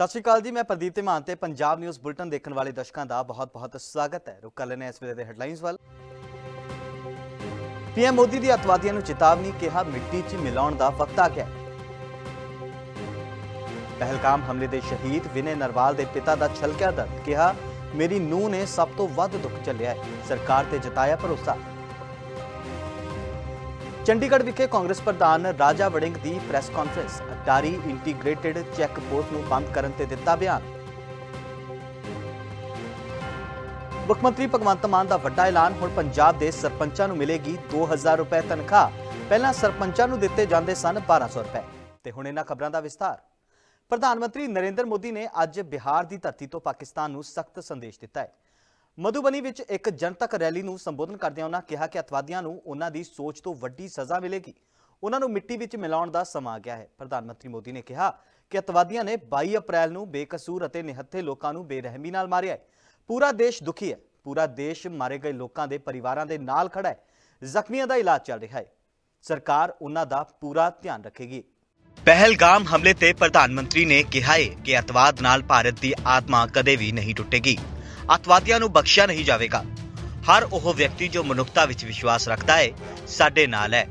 ਸਤਿ ਸ਼੍ਰੀ ਅਕਾਲ ਜੀ, ਮੈਂ ਪ੍ਰਦੀਪ ਧੀਮਾਨ ਤੇ ਪੰਜਾਬ ਨਿਊਜ਼ ਬੁਲਟਨ ਦੇਖਣ ਵਾਲੇ ਦਰਸ਼ਕਾਂ ਦਾ ਬਹੁਤ-ਬਹੁਤ ਸਵਾਗਤ ਹੈ। ਰੁਕ ਕਰ ਲੈਂਦੇ ਇਸ ਵੇਲੇ ਦੇ ਹੈਡਲਾਈਨਸ ਵੱਲ। ਪੀਐਮ ਮੋਦੀ ਦੀ ਅਤਵਾਦੀਆਂ ਨੂੰ ਚੇਤਾਵਨੀ ਕਿਹਾ, ਮਿੱਟੀ 'ਚ ਮਿਲਾਉਣ ਦਾ ਵਕਤ ਆ ਗਿਆ। ਹੈ। ਪਹਿਲਗਾਮ ਹਮਲੇ ਦੇ ਸ਼ਹੀਦ ਵਿਨੇ ਨਰਵਾਲ ਦੇ ਪਿਤਾ ਦਾ ਛਲਕਿਆ ਦਰਦ, ਕਿਹਾ, ਮੇਰੀ ਨੂੰਹ ਨੇ ਸਭ ਤੋਂ ਵੱਧ ਦੁੱਖ ਝੱਲਿਆ ਹੈ। ਸਰਕਾਰ ਤੇ ਜਤਾਇਆ ਭਰੋਸਾ। ਚੰਡੀਗੜ੍ਹ ਵਿਖੇ ਕਾਂਗਰਸ ਪ੍ਰਧਾਨ ਰਾਜਾ ਵੜਿੰਗ ਦੀ press conference, Attari integrated check post ਨੂੰ ਬੰਦ ਕਰਨ ਤੇ ਦਿੱਤਾ ਬਿਆਨ। ਮੁੱਖ ਮੰਤਰੀ ਭਗਵੰਤ ਮਾਨ ਦਾ ਵੱਡਾ ਐਲਾਨ, ਹੁਣ ਪੰਜਾਬ ਦੇ ਸਰਪੰਚਾਂ ਨੂੰ ਮਿਲੇਗੀ 2000 ਰੁਪਏ ਤਨਖਾਹ। ਪਹਿਲਾਂ ਸਰਪੰਚਾਂ ਨੂੰ ਦਿੱਤੇ ਜਾਂਦੇ ਸਨ 1200 ਰੁਪਏ। ਤੇ ਹੁਣ ਇਹਨਾਂ ਖਬਰਾਂ ਦਾ ਵਿਸਤਾਰ ਪ੍ਰਧਾਨ ਮੰਤਰੀ ਨਰਿੰਦਰ ਮੋਦੀ ਨੇ ਅੱਜ ਬਿਹਾਰ ਦੀ ਧਰਤੀ ਤੋਂ ਪਾਕਿਸਤਾਨ ਨੂੰ ਸਖਤ ਸੰਦੇਸ਼ ਦਿੱਤਾ ਹੈ। ਮਧੂਬਨੀ ਵਿੱਚ ਇੱਕ ਜਨਤਕ ਰੈਲੀ ਨੂੰ ਸੰਬੋਧਨ ਕਰਦਿਆਂ ਉਹਨਾਂ ਕਿਹਾ ਕਿ ਅਤਵਾਦੀਆਂ ਨੂੰ ਉਹਨਾਂ ਦੀ ਸੋਚ ਤੋਂ ਵੱਡੀ ਸਜ਼ਾ ਮਿਲੇਗੀ। ਉਹਨਾਂ ਨੂੰ ਮਿੱਟੀ ਵਿੱਚ ਮਿਲਾਉਣ ਦਾ ਸਮਾਂ ਆ ਗਿਆ ਹੈ। ਪ੍ਰਧਾਨ ਮੰਤਰੀ ਮੋਦੀ ਨੇ ਕਿਹਾ ਕਿ ਅਤਵਾਦੀਆਂ ਨੇ 22 ਅਪ੍ਰੈਲ ਨੂੰ ਬੇਕਸੂਰ ਅਤੇ ਨਿਹੱਥੇ ਲੋਕਾਂ ਨੂੰ ਬੇਰਹਿਮੀ ਨਾਲ ਮਾਰਿਆ ਹੈ। ਪੂਰਾ ਦੇਸ਼ ਦੁਖੀ ਹੈ। ਪੂਰਾ ਦੇਸ਼ ਮਾਰੇ ਗਏ ਲੋਕਾਂ ਦੇ ਪਰਿਵਾਰਾਂ ਦੇ ਨਾਲ ਖੜਾ ਹੈ। ਜ਼ਖਮੀਆਂ ਦਾ ਇਲਾਜ ਚੱਲ ਰਿਹਾ ਹੈ। ਸਰਕਾਰ ਉਹਨਾਂ ਦਾ ਪੂਰਾ ਧਿਆਨ ਰੱਖੇਗੀ। ਪਹਿਲਗਾਮ ਹਮਲੇ ਤੇ ਪ੍ਰਧਾਨ ਮੰਤਰੀ ਨੇ ਕਿਹਾ ਹੈ ਕਿ ਅਤਵਾਦ ਨਾਲ ਭਾਰਤ ਦੀ ਆਤਮਾ ਕਦੇ ਵੀ ਨਹੀਂ ਟੁੱਟੇਗੀ। ਅਤਵਾਦੀਆਂ ਨੂੰ ਬਖਸ਼ਿਆ ਨਹੀਂ ਜਾਵੇਗਾ ਹਰ ਉਹ ਵਿਅਕਤੀ ਜੋ ਮਨੁੱਖਤਾ ਵਿੱਚ ਵਿਸ਼ਵਾਸ ਰੱਖਦਾ ਹੈ ਸਾਡੇ ਨਾਲ ਹੈ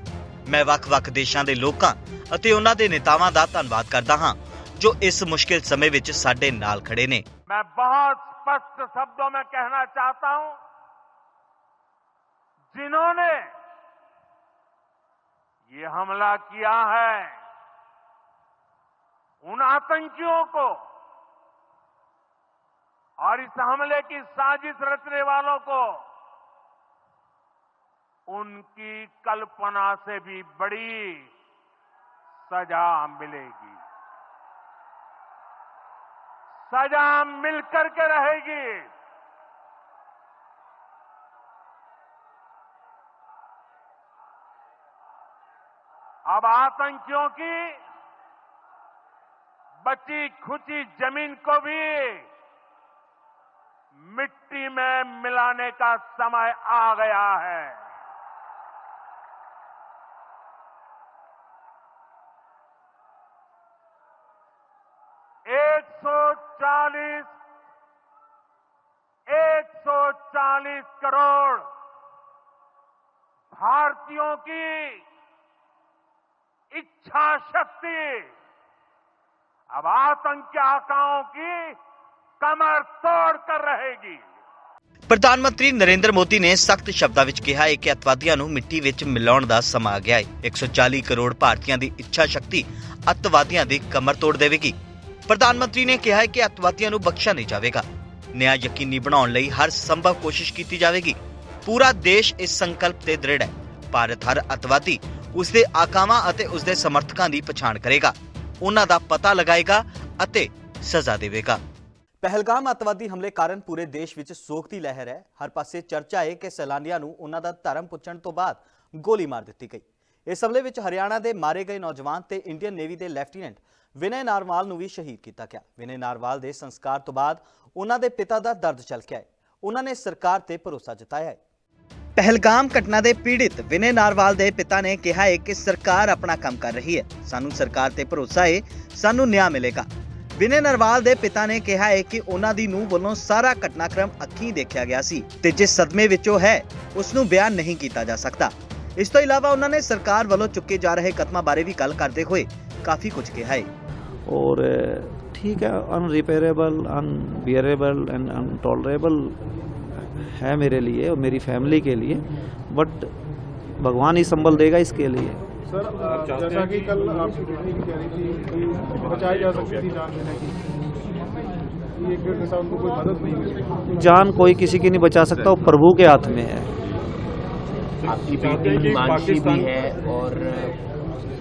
ਮੈਂ ਵੱਖ-ਵੱਖ ਦੇਸ਼ਾਂ ਦੇ ਲੋਕਾਂ ਅਤੇ ਉਹਨਾਂ ਦੇ ਨੇਤਾਵਾਂ ਦਾ ਧੰਨਵਾਦ ਕਰਦਾ ਹਾਂ ਜੋ ਇਸ ਮੁਸ਼ਕਿਲ ਸਮੇਂ ਵਿੱਚ ਸਾਡੇ ਨਾਲ ਖੜੇ ਨੇ मैं बहुत स्पष्ट शब्दों में कहना चाहता हूं जिन्होंने ये हमला किया है उन आतंकियों को और इस हमले की साजिश रचने वालों को उनकी कल्पना से भी बड़ी सजा मिलेगी। सजा मिलकर के रहेगी। अब आतंकियों की बची खुची ज़मीन को भी मिट्टी में मिलाने का समय आ गया है। एक सौ चालीस, एक सौ चालीस करोड़ भारतीयों की इच्छा शक्ति, अब आतंकी आकाओं की ਕਮਰ ਤੋੜ ਕਰ ਰਹੇਗੀ ਪ੍ਰਧਾਨ ਮੰਤਰੀ ਨਰਿੰਦਰ ਮੋਦੀ ਨੇ ਸਖਤ ਸ਼ਬਦਾਂ ਵਿੱਚ ਕਿਹਾ ਹੈ ਕਿ ਅਤਵਾਦੀਆਂ ਨੂੰ ਮਿੱਟੀ ਵਿੱਚ ਮਿਲਾਉਣ ਦਾ ਸਮਾਂ ਆ ਗਿਆ ਹੈ। 140 ਕਰੋੜ ਭਾਰਤੀਆਂ ਦੀ ਇੱਛਾ ਸ਼ਕਤੀ ਅਤਵਾਦੀਆਂ ਦੀ ਕਮਰ ਤੋੜ ਦੇਵੇਗੀ। ਪ੍ਰਧਾਨ ਮੰਤਰੀ ਨੇ ਕਿਹਾ ਹੈ ਕਿ ਅਤਵਾਦੀਆਂ ਨੂੰ ਬਖਸ਼ਿਆ ਨਹੀਂ ਜਾਵੇਗਾ। ਨਿਆਂ ਯਕੀਨੀ ਬਣਾਉਣ ਲਈ ਹਰ ਸੰਭਵ ਕੋਸ਼ਿਸ਼ ਕੀਤੀ ਜਾਵੇਗੀ। ਪੂਰਾ ਦੇਸ਼ ਇਸ ਸੰਕਲਪ ਤੇ ਦ੍ਰਿੜ ਹੈ। ਭਾਰਤ ਹਰ ਅਤਵਾਦੀ ਉਸਦੇ ਆਕਾਵਾਂ ਅਤੇ ਉਸਦੇ ਸਮਰਥਕਾਂ ਦੀ ਪਛਾਣ ਕਰੇਗਾ। ਉਹਨਾਂ ਦਾ ਪਤਾ ਲਗਾਏਗਾ ਅਤੇ ਸਜ਼ਾ ਦੇਵੇਗਾ। ਪਹਿਲਗਾਮ ਅਤਵਾਦੀ ਹਮਲੇ ਕਾਰਨ ਪੂਰੇ ਦੇਸ਼ ਵਿੱਚ ਸੋਗ ਦੀ ਲਹਿਰ ਹੈ। ਹਰ ਪਾਸੇ ਚਰਚਾ ਹੈ ਕਿ ਸੈਲਾਨੀਆਂ ਨੂੰ ਉਹਨਾਂ ਦਾ ਧਰਮ ਪੁੱਛਣ ਤੋਂ ਬਾਅਦ ਗੋਲੀ ਮਾਰ ਦਿੱਤੀ ਗਈ। ਇਸ ਹਮਲੇ ਵਿੱਚ ਹਰਿਆਣਾ ਦੇ ਮਾਰੇ ਗਏ ਨੌਜਵਾਨ ਤੇ ਇੰਡੀਅਨ ਨੇਵੀ ਦੇ ਲੈਫਟੀਨੈਂਟ ਵਿਨੈ ਨਾਰਵਾਲ ਨੂੰ ਵੀ ਸ਼ਹੀਦ ਕੀਤਾ ਗਿਆ। ਵਿਨੈ ਨਾਰਵਾਲ ਦੇ ਸੰਸਕਾਰ ਤੋਂ ਬਾਅਦ ਉਹਨਾਂ ਦੇ ਪਿਤਾ ਦਾ ਦਰਦ ਛਲਕਿਆ ਹੈ ਉਹਨਾਂ ਨੇ ਸਰਕਾਰ ਤੇ ਭਰੋਸਾ ਜਤਾਇਆ ਹੈ ਪਹਿਲਗਾਮ ਘਟਨਾ ਦੇ ਪੀੜਿਤ ਵਿਨੇ ਨਾਰਵਾਲ ਦੇ ਪਿਤਾ ਨੇ ਕਿਹਾ ਹੈ ਕਿ ਸਰਕਾਰ ਆਪਣਾ ਕੰਮ ਕਰ ਰਹੀ ਹੈ। ਸਾਨੂੰ ਸਰਕਾਰ ਤੇ ਭਰੋਸਾ ਹੈ ਸਾਨੂੰ ਨਿਆਂ ਮਿਲੇਗਾ। ਵਿਨੇ ਨਰਵਾਲ ਦੇ ਪਿਤਾ ਨੇ ਕਿਹਾ ਹੈ ਕਿ ਉਹਨਾਂ ਦੀ ਨੂੰਹ ਵੱਲੋਂ ਸਾਰਾ ਘਟਨਾਕ੍ਰਮ ਅੱਖੀਂ ਦੇਖਿਆ ਗਿਆ ਸੀ ਤੇ ਜਿਸ ਸਦਮੇ ਵਿੱਚ ਉਹ ਹੈ ਉਸ ਨੂੰ ਬਿਆਨ ਨਹੀਂ ਕੀਤਾ ਜਾ ਸਕਦਾ ਇਸ ਤੋਂ ਇਲਾਵਾ ਉਹਨਾਂ ਨੇ ਸਰਕਾਰ ਵੱਲੋਂ ਚੁੱਕੇ ਜਾ ਰਹੇ ਕਦਮਾਂ ਬਾਰੇ ਵੀ ਗੱਲ ਕਰਦੇ ਹੋਏ ਕਾਫੀ ਕੁਝ ਕਿਹਾ ਹੈ और अ, ठीक है अनरिपेयरेबल अनबियरेबल एंड अनटॉलरेबल है मेरे लिए और मेरी फैमिली के लिए बट भगवान ही संभल देगा इसके लिए सर जैसा कि कल आपकी बेटी भी कह रही थी कि बचाई जा सकती थी जान देने की। एक डेढ़ साल उनको कोई मदद नहीं मिली। जान कोई किसी की नहीं बचा सकता वो प्रभु के हाथ में है। आपकी बेटी हिमांशी भी है और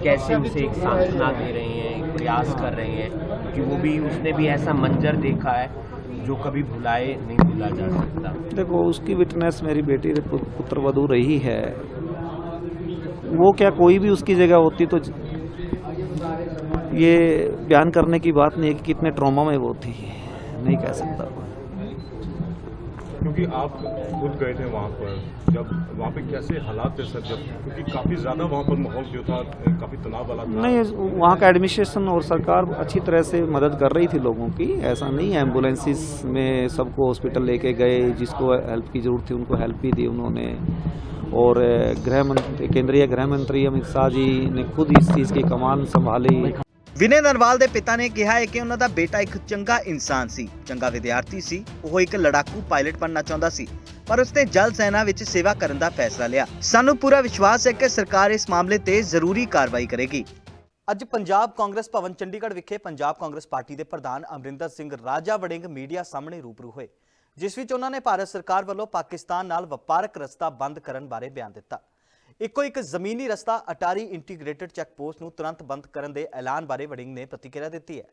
कैसे उसे एक सांत्वना दे रहे हैं प्रयास कर रहे हैं कि वो भी उसने भी ऐसा मंजर देखा है जो कभी भुलाए नहीं भुला जा सकता। देखो उसकी विटनेस मेरी बेटी पुत्र वधु रही है। वो क्या कोई भी उसकी जगह होती तो ये बयान करने की बात नहीं है कि कितने ट्रॉमा में वो थी। नहीं कह सकता क्योंकि आप खुद गए थे वहाँ पर। जब वहाँ पे कैसे हालात थे सर? जब क्योंकि काफ़ी ज़्यादा वहाँ पर माहौल जो था, काफ़ी तनाव वाला था। नहीं वहाँ का एडमिनिस्ट्रेशन और सरकार अच्छी तरह से मदद कर रही थी लोगों की। ऐसा नहीं एम्बुलेंसेस में सबको हॉस्पिटल लेके गए, जिसको हेल्प की ज़रूरत थी उनको हेल्प भी दी उन्होंने। और गृह मंत्री, केंद्रीय गृह मंत्री अमित शाह जी ने खुद इस चीज़ की कमान संभाली। ਵਿਨੇ ਨਰਵਾਲ ਦੇ ਪਿਤਾ ਨੇ ਕਿਹਾ ਹੈ ਕਿ ਉਹਨਾਂ ਦਾ ਬੇਟਾ ਇੱਕ ਚੰਗਾ ਇਨਸਾਨ ਸੀ। ਚੰਗਾ ਵਿਦਿਆਰਥੀ ਸੀ। ਉਹ ਇੱਕ ਲੜਾਕੂ ਪਾਇਲਟ ਬਣਨਾ ਚਾਹੁੰਦਾ ਸੀ। ਪਰ ਉਸਨੇ ਜਲ ਸੈਨਾ ਵਿੱਚ ਸੇਵਾ ਕਰਨ ਦਾ ਫੈਸਲਾ ਲਿਆ। ਸਾਨੂੰ ਪੂਰਾ ਵਿਸ਼ਵਾਸ ਹੈ ਕਿ ਸਰਕਾਰ ਇਸ ਮਾਮਲੇ ਤੇ ਜ਼ਰੂਰੀ ਕਾਰਵਾਈ ਕਰੇਗੀ। ਅੱਜ ਪੰਜਾਬ ਕਾਂਗਰਸ ਭਵਨ ਚੰਡੀਗੜ੍ਹ ਵਿਖੇ ਪੰਜਾਬ ਕਾਂਗਰਸ ਪਾਰਟੀ ਦੇ ਪ੍ਰਧਾਨ ਅਮਰਿੰਦਰ ਸਿੰਘ ਰਾਜਾ ਵੜਿੰਗ ਮੀਡੀਆ ਸਾਹਮਣੇ ਰੂਬਰੂ ਹੋਏ। ਜਿਸ ਵਿੱਚ ਉਹਨਾਂ ਨੇ ਭਾਰਤ ਸਰਕਾਰ ਵੱਲੋਂ ਪਾਕਿਸਤਾਨ ਨਾਲ ਵਪਾਰਕ ਰਸਤਾ ਬੰਦ ਕਰਨ ਬਾਰੇ ਬਿਆਨ ਦਿੱਤਾ। ਇੱਕੋ ਇੱਕ ਜ਼ਮੀਨੀ ਰਸਤਾ ਅਟਾਰੀ ਇੰਟੀਗ੍ਰੇਟਿਡ ਚੈੱਕ ਪੋਸਟ ਨੂੰ ਤੁਰੰਤ ਬੰਦ ਕਰਨ ਦੇ ਐਲਾਨ ਬਾਰੇ ਵੜਿੰਗ ਨੇ ਪ੍ਰਤੀਕਿਰਿਆ ਦਿੱਤੀ ਹੈ।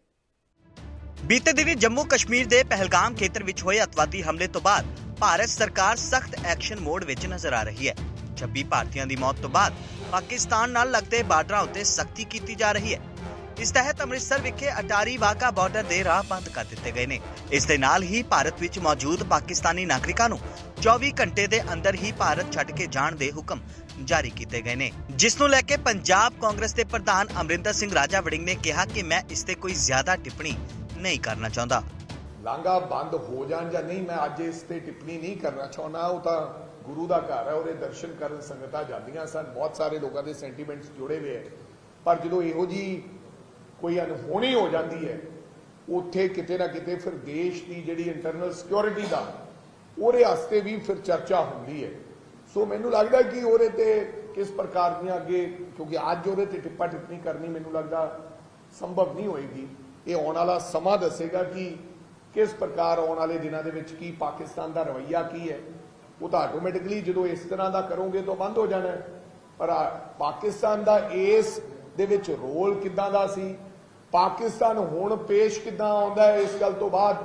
ਬੀਤੇ ਦਿਨੀ ਜੰਮੂ ਕਸ਼ਮੀਰ ਦੇ ਪਹਿਲਗਾਮ ਖੇਤਰ ਵਿੱਚ ਹੋਏ ਅਤਵਾਦੀ ਹਮਲੇ ਤੋਂ ਬਾਅਦ ਭਾਰਤ ਸਰਕਾਰ ਸਖਤ ਐਕਸ਼ਨ ਮੋਡ ਵਿੱਚ ਨਜ਼ਰ ਆ ਰਹੀ ਹੈ। 26 ਭਾਰਤੀਆਂ ਦੀ ਮੌਤ ਤੋਂ ਬਾਅਦ ਪਾਕਿਸਤਾਨ ਨਾਲ ਲੱਗਦੇ ਬਾਰਡਰਾਂ ਉੱਤੇ ਸਖਤੀ ਕੀਤੀ ਜਾ ਰਹੀ ਹੈ। ਇਸ ਤਹਿਤ ਅੰਮ੍ਰਿਤਸਰ ਵਿਖੇ ਅਟਾਰੀ ਵਾਹਗਾ ਬਾਰਡਰ ਦੇ ਰਾਹ ਬੰਦ ਕਰ ਦਿੱਤੇ ਗਏ ਨੇ। ਇਸ ਦੇ ਨਾਲ ਹੀ ਭਾਰਤ ਵਿੱਚ ਮੌਜੂਦ ਪਾਕਿਸਤਾਨੀ ਨਾਗਰਿਕਾਂ ਨੂੰ 24 ਘੰਟੇ ਦੇ ਅੰਦਰ ਹੀ ਭਾਰਤ ਛੱਡ ਕੇ ਜਾਣ ਦੇ ਹੁਕਮ ਜਾਰੀ ਕੀਤੇ ਗਏ ਨੇ। ਜਿਸ ਨੂੰ ਲੈ ਕੇ ਪੰਜਾਬ ਕਾਂਗਰਸ ਦੇ ਪ੍ਰਧਾਨ ਅਮਰਿੰਦਰ ਸਿੰਘ ਰਾਜਾ ਵੜਿੰਗ ਨੇ ਕਿਹਾ ਕਿ ਮੈਂ ਇਸ ਤੇ ਕੋਈ ਜ਼ਿਆਦਾ ਟਿੱਪਣੀ ਨਹੀਂ ਕਰਨਾ ਚਾਹੁੰਦਾ। ਲਾਂਘਾ ਬੰਦ ਹੋ ਜਾਣ ਜਾਂ ਨਹੀਂ, ਮੈਂ ਅੱਜ ਇਸ ਤੇ ਟਿੱਪਣੀ ਨਹੀਂ ਕਰਨਾ ਚਾਹੁੰਦਾ। ਉਹ ਤਾਂ ਗੁਰੂ ਦਾ ਘਰ ਹੈ, ਉਹਦੇ ਦਰਸ਼ਨ ਕਰਨ ਸੰਗਤਾਂ ਜਾਂਦੀਆਂ ਸਨ। ਬਹੁਤ ਸਾਰੇ ਲੋਕਾਂ ਦੇ ਸੈਂਟੀਮੈਂਟਸ ਜੁੜੇ ਹੋਏ ਹੈ। ਪਰ ਜਦੋਂ ਇਹੋ ਜੀ ਕੋਈ ਅਨਹੋਣੀ ਹੋ ਜਾਂਦੀ ਹੈ, ਉੱਥੇ ਕਿਤੇ ਨਾ ਕਿਤੇ ਫਿਰ ਦੇਸ਼ ਦੀ ਜਿਹੜੀ ਇੰਟਰਨਲ ਸਿਕਿਉਰਿਟੀ ਦਾ, ਉਹਦੇ ਵਾਸਤੇ ਵੀ ਫਿਰ ਚਰਚਾ ਹੁੰਦੀ ਹੈ। ਸੋ ਮੈਨੂੰ ਲੱਗਦਾ ਕਿ ਉਹਦੇ ਤੇ ਕਿਸ ਪ੍ਰਕਾਰ ਦੀਆਂ ਅੱਗੇ, ਕਿਉਂਕਿ ਅੱਜ ਉਹਦੇ ਤੇ ਟਿੱਪਾ ਟਿੱਪਣੀ ਕਰਨੀ ਮੈਨੂੰ ਲੱਗਦਾ ਸੰਭਵ ਨਹੀਂ ਹੋਏਗੀ। ਇਹ ਆਉਣ ਵਾਲਾ ਸਮਾਂ ਦੱਸੇਗਾ ਕਿ ਕਿਸ ਪ੍ਰਕਾਰ ਆਉਣ ਵਾਲੇ ਦਿਨਾਂ ਦੇ ਵਿੱਚ ਕੀ ਪਾਕਿਸਤਾਨ ਦਾ ਰਵੱਈਆ ਕੀ ਹੈ। ਉਹ ਤਾਂ ਆਟੋਮੈਟਿਕਲੀ ਜਦੋਂ ਇਸ ਤਰ੍ਹਾਂ ਦਾ ਕਰੋਗੇ ਤਾਂ ਬੰਦ ਹੋ ਜਾਣਾ ਪਰ ਪਾਕਿਸਤਾਨ ਦਾ ਇਸ ਦੇ ਵਿੱਚ ਰੋਲ ਕਿੱਦਾਂ ਦਾ ਸੀ? ਪਾਕਿਸਤਾਨ ਹੁਣ ਪੇਸ਼ ਕਿੱਦਾਂ ਆਉਂਦਾ ਹੈ ਇਸ ਗੱਲ ਤੋਂ ਬਾਅਦ?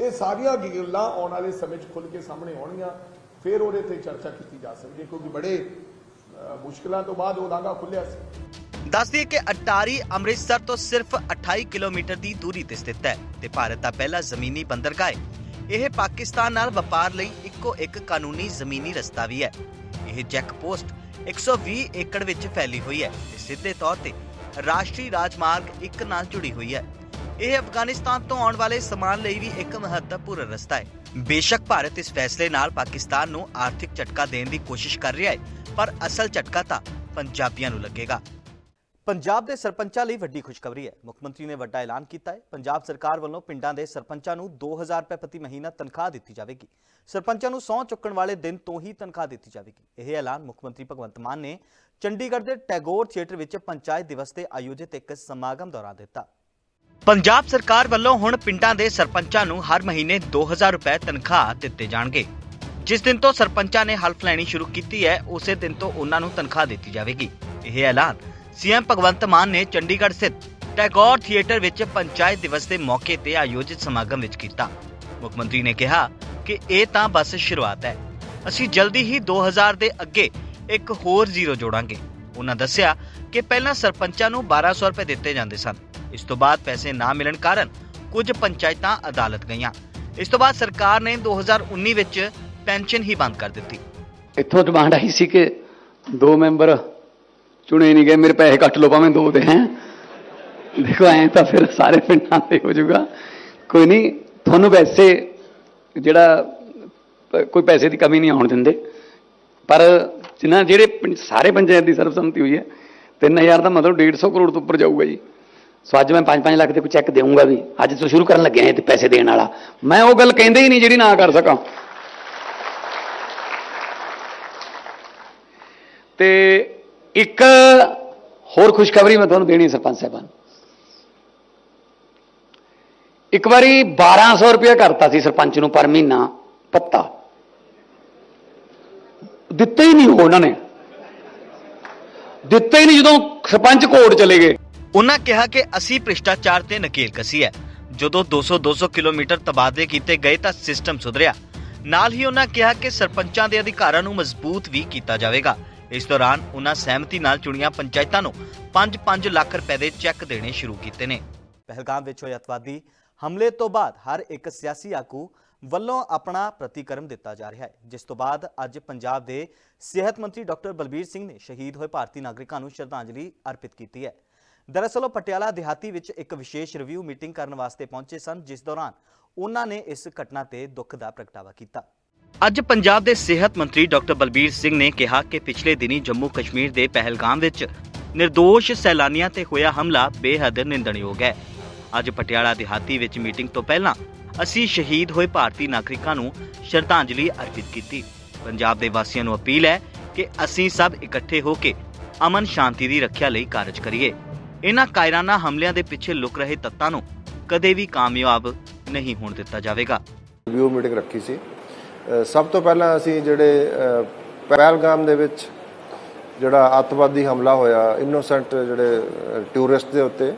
ਇਹ ਸਾਰੀਆਂ ਗੱਲਾਂ ਆਉਣ ਵਾਲੇ ਸਮੇਂ 'ਚ ਖੁੱਲ ਕੇ ਸਾਹਮਣੇ ਆਉਣਗੀਆਂ। ਫਿਰ ਉਹਦੇ ਤੇ ਚਰਚਾ ਕੀਤੀ ਜਾ ਸਕਦੀ ਹੈ, ਕਿਉਂਕਿ ਬੜੇ ਮੁਸ਼ਕਲਾਂ ਤੋਂ ਬਾਅਦ ਉਹ ਲਾਂਘਾ ਖੁੱਲਿਆ ਸੀ। ਦੱਸ ਦਈਏ ਕਿ ਅਟਾਰੀ ਅੰਮ੍ਰਿਤਸਰ ਤੋਂ ਸਿਰਫ 28 ਕਿਲੋਮੀਟਰ ਦੀ ਦੂਰੀ ਤੇ ਸਥਿਤ ਹੈ ਤੇ ਭਾਰਤ ਦਾ ਪਹਿਲਾ ਜ਼ਮੀਨੀ ਬੰਦਰਗਾਹ ਹੈ। ਇਹ ਪਾਕਿਸਤਾਨ ਨਾਲ ਵਪਾਰ ਲਈ ਇੱਕੋ ਇੱਕ ਕਾਨੂੰਨੀ ਜ਼ਮੀਨੀ ਰਸਤਾ ਵੀ ਹੈ। ਇਹ ਚੈੱਕ ਪੋਸਟ 120 ਏਕੜ ਵਿੱਚ ਫੈਲੀ ਹੋਈ ਹੈ ਤੇ ਸਿੱਧੇ ਤੌਰ ਤੇ ਰਾਸ਼ਟਰੀ ਰਾਜਮਾਰਗ ਇੱਕ ਨਾਲ ਜੁੜੀ ਹੋਈ ਹੈ। ਇਹ ਅਫਗਾਨਿਸਤਾਨ ਤੋਂ ਆਉਣ ਵਾਲੇ ਸਮਾਨ ਲਈ ਵੀ ਇੱਕ ਮਹੱਤਵਪੂਰਨ ਰਸਤਾ ਹੈ। ਬੇਸ਼ੱਕ ਭਾਰਤ ਇਸ ਫੈਸਲੇ ਨਾਲ ਪਾਕਿਸਤਾਨ ਨੂੰ ਆਰਥਿਕ ਝਟਕਾ ਦੇਣ ਦੀ ਕੋਸ਼ਿਸ਼ ਕਰ ਰਿਹਾ ਹੈ, ਪਰ ਅਸਲ ਝਟਕਾ ਤਾਂ ਪੰਜਾਬੀਆਂ ਨੂੰ ਲੱਗੇਗਾ। ਪੰਜਾਬ ਦੇ ਸਰਪੰਚਾਂ ਲਈ ਵੱਡੀ ਖੁਸ਼ਖਬਰੀ ਹੈ। ਮੁੱਖ ਮੰਤਰੀ ਨੇ ਵੱਡਾ ਐਲਾਨ ਕੀਤਾ ਹੈ। ਪੰਜਾਬ ਸਰਕਾਰ ਵੱਲੋਂ ਪਿੰਡਾਂ ਦੇ ਸਰਪੰਚਾਂ ਨੂੰ 2000 ਰੁਪਏ ਪ੍ਰਤੀ ਮਹੀਨਾ ਤਨਖਾਹ ਦਿੱਤੀ ਜਾਵੇਗੀ। ਸਰਪੰਚਾਂ ਨੂੰ ਸਹੁੰ ਚੁੱਕਣ ਵਾਲੇ ਦਿਨ ਤੋਂ ਹੀ ਤਨਖਾਹ ਦਿੱਤੀ ਜਾਵੇਗੀ। ਇਹ ਐਲਾਨ ਮੁੱਖ ਮੰਤਰੀ ਭਗਵੰਤ ਮਾਨ ਨੇ ਚੰਡੀਗੜ੍ਹ ਦੇ ਟੈਗੋਰ ਥੀਏਟਰ ਵਿੱਚ ਪੰਚਾਇਤ ਦਿਵਸ ਤੇ ਆਯੋਜਿਤ ਇੱਕ ਸਮਾਗਮ ਦੌਰਾਨ ਦਿੱਤਾ। ਪੰਜਾਬ ਸਰਕਾਰ ਵੱਲੋਂ ਹੁਣ ਪਿੰਡਾਂ ਦੇ ਸਰਪੰਚਾਂ ਨੂੰ ਹਰ ਮਹੀਨੇ 2000 ਰੁਪਏ ਤਨਖਾਹ ਦਿੱਤੇ ਜਾਣਗੇ। ਜਿਸ ਦਿਨ ਤੋਂ ਸਰਪੰਚਾਂ ਨੇ ਹਲਫ ਲੈਣੀ ਸ਼ੁਰੂ ਕੀਤੀ ਹੈ, ਉਸੇ ਦਿਨ ਤੋਂ ਉਹਨਾਂ ਨੂੰ ਤਨਖਾਹ ਦਿੱਤੀ ਜਾਵੇਗੀ। ਇਹ ਐਲਾਨ ਸੀਐਮ ਭਗਵੰਤ ਮਾਨ ਨੇ ਚੰਡੀਗੜ੍ਹ ਸਥਿਤ ਟੈਗੋਰ ਥੀਏਟਰ ਵਿੱਚ ਪੰਚਾਇਤ ਦਿਵਸ ਦੇ ਮੌਕੇ ਤੇ ਆਯੋਜਿਤ ਸਮਾਗਮ ਵਿੱਚ ਕੀਤਾ। ਮੁੱਖ ਮੰਤਰੀ ਨੇ ਕਿਹਾ ਕਿ ਇਹ ਤਾਂ ਬਸ ਸ਼ੁਰੂਆਤ ਹੈ। ਅਸੀਂ ਜਲਦੀ ਹੀ 2000 ਦੇ ਅੱਗੇ ਇੱਕ ਹੋਰ ਜ਼ੀਰੋ ਜੋੜਾਂਗੇ। ਉਹਨਾਂ ਦੱਸਿਆ ਕਿ ਪਹਿਲਾਂ ਸਰਪੰਚਾਂ ਨੂੰ 1200 ਰੁਪਏ ਦਿੱਤੇ ਜਾਂਦੇ ਸਨ। ਇਸ ਤੋਂ ਬਾਅਦ ਪੈਸੇ ਨਾ ਮਿਲਣ ਕਾਰਨ ਕੁਝ ਪੰਚਾਇਤਾਂ ਅਦਾਲਤ ਗਈਆਂ। ਇਸ ਤੋਂ ਬਾਅਦ ਸਰਕਾਰ ਨੇ 2019 ਵਿੱਚ ਪੈਨਸ਼ਨ ਹੀ ਬੰਦ ਕਰ ਦਿੱਤੀ। ਇੱਥੋਂ ਡਿਮਾਂਡ ਆਈ ਸੀ ਕਿ ਦੋ ਮੈਂਬਰ ਚੁਣੇ ਨਹੀਂ ਗਏ, ਮੇਰੇ ਪੈਸੇ ਕੱਟ ਲਓ ਭਾਵੇਂ ਦੋ ਦੇ, ਹੈ। ਦੇਖੋ, ਐਂ ਤਾਂ ਫਿਰ ਸਾਰੇ ਪਿੰਡਾਂ ਤੇ ਹੋ ਜਾਊਗਾ। ਕੋਈ ਨਹੀਂ ਤੁਹਾਨੂੰ ਵੈਸੇ ਜਿਹੜਾ ਕੋਈ ਪੈਸੇ ਦੀ ਕਮੀ ਨਹੀਂ ਆਉਣ ਦਿੰਦੇ। ਪਰ ਜਿਨ੍ਹਾਂ ਜਿਹੜੇ ਪਿੰਡ- ਸਾਰੇ ਪੰਚਾਇਤ ਦੀ ਸਰਬਸੰਮਤੀ ਹੋਈ ਹੈ 3000 ਦਾ ਮਤਲਬ 150 ਕਰੋੜ ਤੋਂ ਉੱਪਰ ਜਾਊਗਾ ਜੀ। ਸੋ ਅੱਜ ਮੈਂ 5-5 ਲੱਖ ਦੇ ਕੋਈ ਚੈੱਕ ਦੇਵਾਂਗਾ ਵੀ, ਅੱਜ ਤੋਂ ਸ਼ੁਰੂ ਕਰਨ ਲੱਗਿਆ ਇਹ ਤੇ ਪੈਸੇ ਦੇਣ ਵਾਲਾ। ਮੈਂ ਉਹ ਗੱਲ ਕਹਿੰਦੇ ਹੀ ਨਹੀਂ ਜਿਹੜੀ ਨਾ ਕਰ ਸਕਾਂ। ਤੇ ਇੱਕ ਹੋਰ ਖੁਸ਼ਖਬਰੀ ਮੈਂ ਤੁਹਾਨੂੰ ਦੇਣੀ ਸਰਪੰਚ ਸਾਹਿਬਾਨ। ਇੱਕ ਵਾਰੀ 1200 ਰੁਪਏ ਕਰਤਾ ਸੀ ਸਰਪੰਚ ਨੂੰ ਪਰ ਮਹੀਨਾ ਪੱਤਾ। ਦਿੱਤੇ ਹੀ ਨਹੀਂ ਉਹਨਾਂ ਨੇ। ਦਿੱਤੇ ਹੀ ਨਹੀਂ ਜਦੋਂ ਸਰਪੰਚ ਕੋਰਟ ਚਲੇ ਗਏ। ਉਹਨਾਂ ਕਿਹਾ ਕਿ ਅਸੀਂ ਭ੍ਰਿਸ਼ਟਾਚਾਰ ਤੇ ਨਕੇਲ ਕਸੀ ਹੈ। ਜਦੋਂ 200-200 ਕਿਲੋਮੀਟਰ ਤਬਾਦਲੇ ਕੀਤੇ ਗਏ ਤਾਂ ਸਿਸਟਮ ਸੁਧਰਿਆ। ਨਾਲ ਹੀ ਉਹਨਾਂ ਕਿਹਾ ਕਿ ਸਰਪੰਚਾਂ ਦੇ ਅਧਿਕਾਰਾਂ ਨੂੰ ਮਜ਼ਬੂਤ ਵੀ ਕੀਤਾ ਜਾਵੇਗਾ। ਇਸ ਦੌਰਾਨ ਉਹਨਾਂ ਸਹਿਮਤੀ ਨਾਲ ਚੁਣੀਆਂ ਪੰਚਾਇਤਾਂ ਨੂੰ 5-5 ਲੱਖ ਰੁਪਏ ਦੇ ਚੈੱਕ ਦੇਣੇ ਸ਼ੁਰੂ ਕੀਤੇ ਨੇ। ਪਹਿਲਗਾਮ ਵਿੱਚ ਹੋਏ ਅਤਵਾਦੀ ਹਮਲੇ ਤੋਂ ਬਾਅਦ ਹਰ ਇੱਕ ਸਿਆਸੀ ਆਗੂ ਵੱਲੋਂ ਆਪਣਾ ਪ੍ਰਤੀਕਰਮ ਦਿੱਤਾ ਜਾ ਰਿਹਾ ਹੈ, ਜਿਸ ਤੋਂ ਬਾਅਦ ਅੱਜ ਪੰਜਾਬ ਦੇ ਸਿਹਤ ਮੰਤਰੀ ਡਾਕਟਰ ਬਲਬੀਰ ਸਿੰਘ ਨੇ ਸ਼ਹੀਦ ਹੋਏ ਭਾਰਤੀ ਨਾਗਰਿਕਾਂ ਨੂੰ ਸ਼ਰਧਾਂਜਲੀ ਅਰਪਿਤ ਕੀਤੀ ਹੈ। ਦਰਅਸਲ ਉਹ ਪਟਿਆਲਾ ਦਿਹਾਤੀ ਵਿੱਚ ਇੱਕ ਵਿਸ਼ੇਸ਼ ਰਿਵਿਊ ਮੀਟਿੰਗ ਕਰਨ ਵਾਸਤੇ ਪਹੁੰਚੇ ਸਨ, ਜਿਸ ਦੌਰਾਨ ਉਹਨਾਂ ਨੇ ਇਸ ਘਟਨਾ ਤੇ ਦੁੱਖ ਦਾ ਪ੍ਰਗਟਾਵਾ ਕੀਤਾ। ਅੱਜ ਪੰਜਾਬ ਦੇ ਸਿਹਤ ਮੰਤਰੀ ਡਾਕਟਰ ਬਲਬੀਰ ਸਿੰਘ ਨੇ ਕਿਹਾ ਕਿ ਪਿਛਲੇ ਦਿਨੀ ਜੰਮੂ ਕਸ਼ਮੀਰ ਦੇ ਪਹਿਲਗਾਮ ਵਿੱਚ નિર્ਦੋਸ਼ ਸੈਲਾਨੀਆਂ ਤੇ ਹੋਇਆ ਹਮਲਾ ਬੇਹੱਦ ਨਿੰਦਣਯੋਗ ਹੈ। ਅੱਜ ਪਟਿਆਲਾ ਦਿਹਾਤੀ ਵਿੱਚ ਮੀਟਿੰਗ ਤੋਂ ਪਹਿਲਾਂ ਅਸੀਂ ਸ਼ਹੀਦ ਹੋਏ ਭਾਰਤੀ ਨਾਗਰਿਕਾਂ ਨੂੰ ਸ਼ਰਧਾਂਜਲੀ ਅਰਪਿਤ ਕੀਤੀ। ਪੰਜਾਬ ਦੇ ਵਾਸੀਆਂ ਨੂੰ ਅਪੀਲ ਹੈ ਕਿ ਅਸੀਂ ਸਭ ਇਕੱਠੇ ਹੋ ਕੇ ਅਮਨ ਸ਼ਾਂਤੀ ਦੀ ਰੱਖਿਆ ਲਈ ਕਾਰਜ ਕਰੀਏ। ਇਹਨਾਂ ਕਾਇਰਾਨਾ ਹਮਲਿਆਂ ਦੇ ਪਿੱਛੇ ਲੁਕ ਰਹੇ ਤੱਤਾਂ ਨੂੰ ਕਦੇ ਵੀ ਕਾਮਯਾਬ ਨਹੀਂ ਹੋਣ ਦਿੱਤਾ ਜਾਵੇਗਾ। ਰਿਵਿਊ ਮੀਟਿੰਗ ਰੱਖੀ ਸੀ। ਸਭ ਤੋਂ ਪਹਿਲਾਂ ਅਸੀਂ ਜਿਹੜੇ ਪਹਿਲਗਾਮ ਦੇ ਵਿੱਚ ਜਿਹੜਾ ਅੱਤਵਾਦੀ ਹਮਲਾ ਹੋਇਆ ਇਨੋਸੈਂਟ ਜਿਹੜੇ ਟੂਰਿਸਟ ਦੇ ਉੱਤੇ,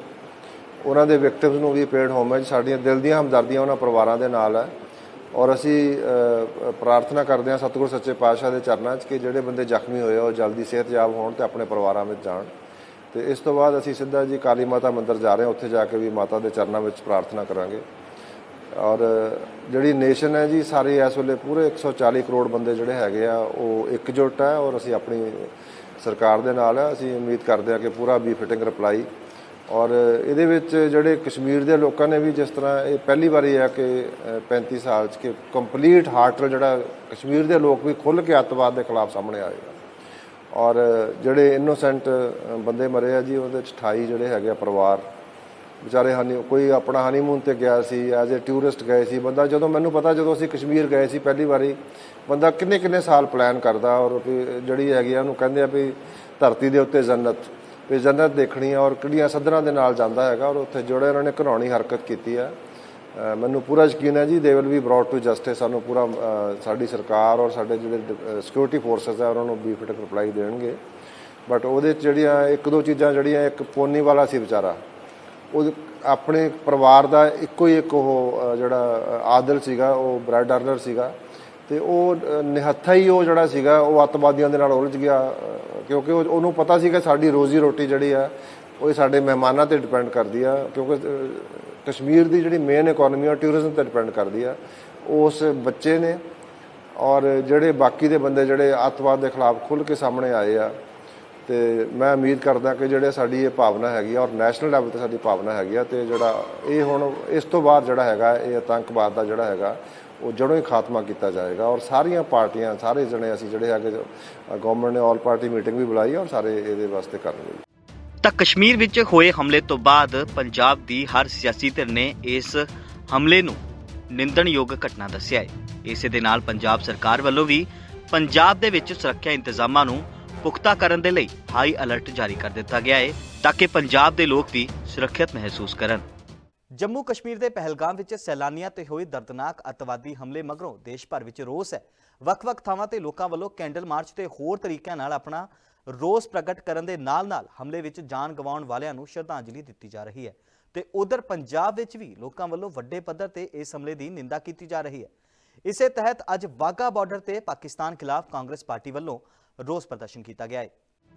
ਉਹਨਾਂ ਦੇ ਵਿਕਟਿਮਸ ਨੂੰ ਵੀ ਪੇਡ ਹੋਮੇਜ ਸਾਡੀਆਂ ਦਿਲ ਦੀਆਂ ਹਮਦਰਦੀਆਂ ਉਹਨਾਂ ਪਰਿਵਾਰਾਂ ਦੇ ਨਾਲ ਹੈ। ਔਰ ਅਸੀਂ ਪ੍ਰਾਰਥਨਾ ਕਰਦੇ ਹਾਂ ਸਤਿਗੁਰ ਸੱਚੇ ਪਾਤਸ਼ਾਹ ਦੇ ਚਰਨਾਂ 'ਚ ਕਿ ਜਿਹੜੇ ਬੰਦੇ ਜ਼ਖਮੀ ਹੋਏ ਉਹ ਜਲਦੀ ਸਿਹਤਯਾਬ ਹੋਣ ਤੇ ਆਪਣੇ ਪਰਿਵਾਰਾਂ ਵਿੱਚ ਜਾਣ। ਤੇ ਇਸ ਤੋਂ ਬਾਅਦ ਅਸੀਂ ਸਿੱਧਾ ਜੀ ਕਾਲੀ ਮਾਤਾ ਮੰਦਿਰ ਜਾ ਰਹੇ ਹਾਂ, ਉੱਥੇ ਜਾ ਕੇ ਵੀ ਮਾਤਾ ਦੇ ਚਰਨਾਂ ਵਿੱਚ ਪ੍ਰਾਰਥਨਾ ਕਰਾਂਗੇ। ਔਰ ਜਿਹੜੀ ਨੇਸ਼ਨ ਹੈ ਜੀ ਸਾਰੇ ਇਸ ਵੇਲੇ ਪੂਰੇ 140 ਕਰੋੜ ਬੰਦੇ ਜਿਹੜੇ ਹੈਗੇ ਆ ਉਹ ਇਕਜੁੱਟ ਹੈ ਔਰ ਅਸੀਂ ਆਪਣੀ ਸਰਕਾਰ ਦੇ ਨਾਲ ਹੈ ਅਸੀਂ ਉਮੀਦ ਕਰਦੇ ਹਾਂ ਕਿ ਪੂਰਾ ਵੀ ਫਿਟਿੰਗ ਰਿਪਲਾਈ ਔਰ ਇਹਦੇ ਵਿੱਚ ਜਿਹੜੇ ਕਸ਼ਮੀਰ ਦੇ ਲੋਕਾਂ ਨੇ ਵੀ ਜਿਸ ਤਰ੍ਹਾਂ ਇਹ ਪਹਿਲੀ ਵਾਰੀ ਹੈ ਕਿ ਅ, 35 ਸਾਲ ਚ ਕਿ ਕੰਪਲੀਟ ਹਾਰਟਲ ਜਿਹੜਾ ਕਸ਼ਮੀਰ ਦੇ ਲੋਕ ਵੀ ਖੁੱਲ੍ਹ ਕੇ ਅੱਤਵਾਦ ਦੇ ਖਿਲਾਫ ਸਾਹਮਣੇ ਆਏਗਾ ਔਰ ਜਿਹੜੇ ਇਨੋਸੈਂਟ ਬੰਦੇ ਮਰੇ ਆ ਜੀ ਉਹਦੇ ਚ 28 ਜਿਹੜੇ ਹੈਗੇ ਆ ਪਰਿਵਾਰ। ਵਿਚਾਰੇ ਹਨੀ ਕੋਈ ਆਪਣਾ ਹਨੀਮੂਨ ਤੇ ਗਿਆ ਸੀ ਐਜ਼ ਅ ਟੂਰਿਸਟ ਗਏ ਸੀ, ਬੰਦਾ ਜਦੋਂ ਮੈਨੂੰ ਪਤਾ, ਜਦੋਂ ਅਸੀਂ ਕਸ਼ਮੀਰ ਗਏ ਸੀ ਪਹਿਲੀ ਵਾਰੀ, ਬੰਦਾ ਕਿੰਨੇ ਕਿੰਨੇ ਸਾਲ ਪਲਾਨ ਕਰਦਾ ਔਰ ਵੀ ਜਿਹੜੀ ਹੈਗੀ ਆ, ਉਹਨੂੰ ਕਹਿੰਦੇ ਆ ਵੀ ਧਰਤੀ ਦੇ ਉੱਤੇ ਜੰਨਤ, ਵੀ ਜੰਨਤ ਦੇਖਣੀ ਆ ਔਰ ਕਿਹੜੀਆਂ ਸੱਧਰਾਂ ਦੇ ਨਾਲ ਜਾਂਦਾ ਹੈਗਾ ਔਰ ਉੱਥੇ ਜਿਹੜੇ ਉਹਨਾਂ ਨੇ ਘਰਾਉਣੀ ਹਰਕਤ ਕੀਤੀ ਆ। ਮੈਨੂੰ ਪੂਰਾ ਯਕੀਨ ਹੈ ਜੀ they will be brought to justice ਸਾਨੂੰ ਪੂਰਾ ਸਾਡੀ ਸਰਕਾਰ ਔਰ ਸਾਡੇ ਜਿਹੜੇ ਸਿਕਿਉਰਿਟੀ ਫੋਰਸਸ ਆ, ਉਹਨਾਂ ਨੂੰ ਬੀ ਫਿਟ ਰਿਪਲਾਈ ਦੇਣਗੇ। ਬਟ ਉਹਦੇ 'ਚ ਜਿਹੜੀਆਂ ਇੱਕ ਦੋ ਚੀਜ਼ਾਂ ਜਿਹੜੀਆਂ, ਇੱਕ ਪੋਨੀ ਵਾਲਾ ਸੀ ਵਿਚਾਰਾ ਉਹ ਆਪਣੇ ਪਰਿਵਾਰ ਦਾ ਇੱਕੋ ਹੀ ਇੱਕ ਉਹ ਜਿਹੜਾ ਆਦਲ ਸੀਗਾ, ਉਹ ਬ੍ਰੈਡ ਅਰਨਰ ਸੀਗਾ। ਤੇ ਉਹ ਨਿਹੱਥਾ ਹੀ ਉਹ ਜਿਹੜਾ ਸੀਗਾ, ਉਹ ਅੱਤਵਾਦੀਆਂ ਦੇ ਨਾਲ ਉਲਝ ਗਿਆ ਕਿਉਂਕਿ ਉਹ- ਉਹਨੂੰ ਪਤਾ ਸੀਗਾ ਸਾਡੀ ਰੋਜ਼ੀ ਰੋਟੀ ਜਿਹੜੀ ਆ, ਉਹ ਸਾਡੇ ਮਹਿਮਾਨਾਂ ਤੇ ਡਿਪੈਂਡ ਕਰਦੀ ਆ, ਕਿਉਂਕਿ ਕਸ਼ਮੀਰ ਦੀ ਜਿਹੜੀ ਮੇਨ ਇਕਨੋਮੀ ਆ ਟੂਰਿਜ਼ਮ ਤੇ ਡਿਪੈਂਡ ਕਰਦੀ ਆ। ਉਸ ਬੱਚੇ ਨੇ ਔਰ ਜਿਹੜੇ ਬਾਕੀ ਦੇ ਬੰਦੇ ਜਿਹੜੇ ਅੱਤਵਾਦ ਦੇ ਖਿਲਾਫ ਖੁੱਲ੍ਹ ਕੇ ਸਾਹਮਣੇ ਆਏ ਆ ਤੇ ਮੈਂ ਉਮੀਦ ਕਰਦਾ ਕਿ ਜਿਹੜੇ ਸਾਡੀ ਇਹ ਭਾਵਨਾ ਹੈਗੀ ਆ ਔਰ ਨੈਸ਼ਨਲ ਲੈਵਲ ਤੇ ਸਾਡੀ ਭਾਵਨਾ ਹੈਗੀ ਆ ਤੇ ਜਿਹੜਾ ਇਹ ਹੁਣ ਇਸ ਤੋਂ ਬਾਅਦ ਜਿਹੜਾ ਹੈਗਾ, ਇਹ ਆਤੰਕਵਾਦ ਦਾ ਜਿਹੜਾ ਹੈਗਾ, ਉਹ ਜੜੋਂ ਹੀ ਖਾਤਮਾ ਕੀਤਾ ਜਾਏਗਾ ਔਰ ਸਾਰੀਆਂ ਪਾਰਟੀਆਂ, ਸਾਰੇ ਜਣੇ ਅਸੀਂ ਜਿਹੜੇ ਹੈਗੇ ਗਵਰਨਮੈਂਟ ਨੇ ਆਲ ਪਾਰਟੀ ਮੀਟਿੰਗ ਵੀ ਬੁਲਾਈ ਔਰ ਸਾਰੇ ਇਹਦੇ ਵਾਸਤੇ ਕਰਨਗੇ ਤਾਂ ਕਸ਼ਮੀਰ ਵਿੱਚ ਹੋਏ ਹਮਲੇ ਤੋਂ ਬਾਅਦ ਪੰਜਾਬ ਦੀ ਹਰ ਸਿਆਸੀ ਧਿਰ ਨੇ ਇਸ ਹਮਲੇ ਨੂੰ ਨਿੰਦਣਯੋਗ ਘਟਨਾ ਦੱਸਿਆ ਹੈ। ਇਸੇ ਦੇ ਨਾਲ ਪੰਜਾਬ ਸਰਕਾਰ ਵੱਲੋਂ ਵੀ ਪੰਜਾਬ ਦੇ ਵਿੱਚ ਸੁਰੱਖਿਆ ਇੰਤਜ਼ਾਮਾਂ ਨੂੰ ਪੁਖਤਾ ਕਰਨ ਦੇ ਲਈ ਹਾਈ ਅਲਰਟ ਜਾਰੀ ਕਰ ਦਿੱਤਾ ਗਿਆ ਹੈ ਤਾਂ ਕਿ ਪੰਜਾਬ ਦੇ ਲੋਕ ਵੀ ਸੁਰੱਖਿਅਤ ਮਹਿਸੂਸ ਕਰਨ। ਜੰਮੂ ਕਸ਼ਮੀਰ ਦੇ ਪਹਿਲਗਾਮ ਵਿੱਚ ਸੈਲਾਨੀਆਂ ਤੇ ਹੋਏ ਦਰਦਨਾਕ ਅਤਵਾਦੀ ਹਮਲੇ ਮਗਰੋਂ ਦੇਸ਼ ਭਰ ਵਿੱਚ ਰੋਸ ਹੈ। ਵੱਖ-ਵੱਖ ਥਾਵਾਂ ਤੇ ਲੋਕਾਂ ਵੱਲੋਂ ਕੈਂਡਲ ਮਾਰਚ ਤੇ ਹੋਰ ਤਰੀਕਿਆਂ ਨਾਲ ਆਪਣਾ ਰੋਸ ਪ੍ਰਗਟ ਕਰਨ ਦੇ ਨਾਲ-ਨਾਲ ਹਮਲੇ ਵਿੱਚ ਜਾਨ ਗਵਾਉਣ ਵਾਲਿਆਂ ਨੂੰ ਸ਼ਰਧਾਂਜਲੀ ਦਿੱਤੀ ਜਾ ਰਹੀ ਹੈ। ਤੇ ਉਧਰ ਪੰਜਾਬ ਵਿੱਚ ਵੀ ਲੋਕਾਂ ਵੱਲੋਂ ਵੱਡੇ ਪੱਧਰ ਤੇ ਇਸ ਹਮਲੇ ਦੀ ਨਿੰਦਾ ਕੀਤੀ ਜਾ ਰਹੀ ਹੈ। ਇਸੇ ਤਹਿਤ ਅੱਜ ਵਾਗਾ ਬਾਰਡਰ ਤੇ ਪਾਕਿਸਤਾਨ ਖਿਲਾਫ ਕਾਂਗਰਸ ਪਾਰਟੀ ਵੱਲੋਂ ਰੋਸ ਪ੍ਰਦਰਸ਼ਨ ਕੀਤਾ ਗਿਆ ਹੈ